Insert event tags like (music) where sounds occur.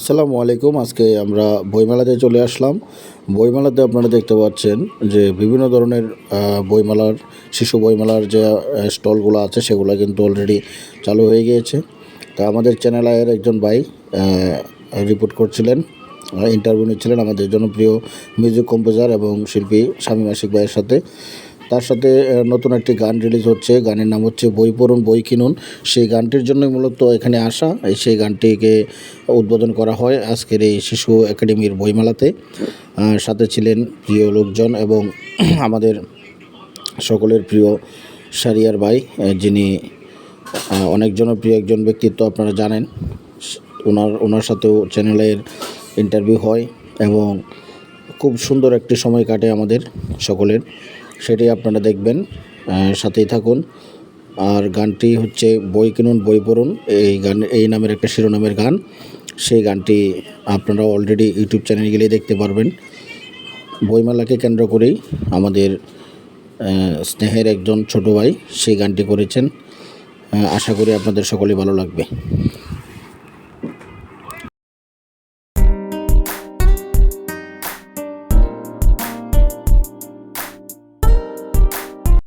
আসসালামু আলাইকুম। আজকে আমরা বইমেলাতে চলে আসলাম। বইমেলাতে আপনারা দেখতে পাচ্ছেন যে বিভিন্ন ধরনের বইমেলার, শিশু বইমেলার যে স্টলগুলো আছে, সেগুলো কিন্তু অলরেডি চালু হয়ে গিয়েছে। তা আমাদের চ্যানেল আয়ের একজন ভাই রিপোর্ট করছিলেন ইন্টারভিউ নিচ্ছিলেন আমাদের জনপ্রিয় মিউজিক কম্পোজার এবং শিল্পী স্বামী মাসিক ভাইয়ের সাথে। তার সাথে নতুন একটি গান রিলিজ হচ্ছে। গানের নাম হচ্ছে বই পড়ুন, বই কিনুন সেই গানটির জন্যই মূলত এখানে আসা। সেই গানটিকে উদ্বোধন করা হয় আজকের এই শিশু একাডেমির বইমেলাতে। সাথে ছিলেন প্রিয় লোকজন এবং (clears throat) আমাদের সকলের প্রিয় সারিয়ার ভাই যিনি অনেক জনপ্রিয় একজন ব্যক্তিত্ব আপনারা জানেন। ওনার ওনার সাথেও চ্যানেলের ইন্টারভিউ হয় এবং খুব সুন্দর একটি সময় কাটে আমাদের সকলের। সেটি আপনারা দেখবেন। সাথেই থাকুন। আর গানটি হচ্ছে বই কিনুন, বই পড়ুন। এই গান, এই নামের একটা শিরোনামের গান। সেই গানটি আপনারা অলরেডি ইউটিউব চ্যানেলে গেলেই দেখতে পারবেন। বইমেলাকে কেন্দ্র করেই আমাদের স্নেহের একজন ছোট ভাই সেই গানটি করেছেন। আশা করি আপনাদের সকলেই ভালো লাগবে।